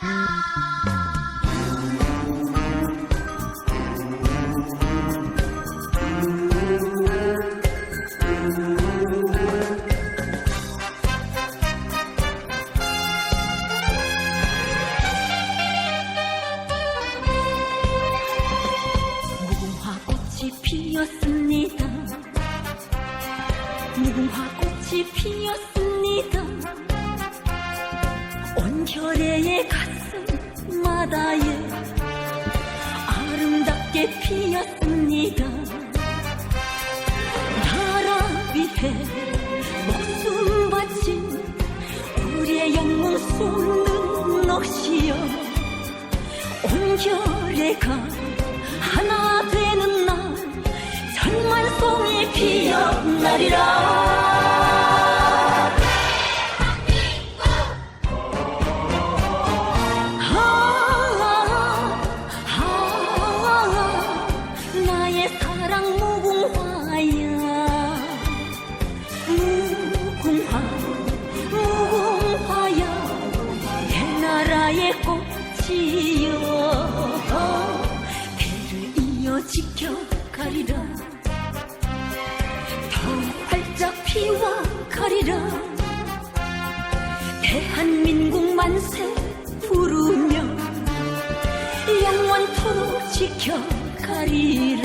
무궁화꽃이 피었습니다. 무궁화꽃이 바다에 아름답게 피었습니다. 나라 위해 목숨 바친 우리의 영웅 쏟는 넋이여 온결의가 하나 되 꽃이여. 배를 이어 지켜가리라. 더 활짝 피워가리라. 대한민국 만세 부르며 영원토록 지켜가리라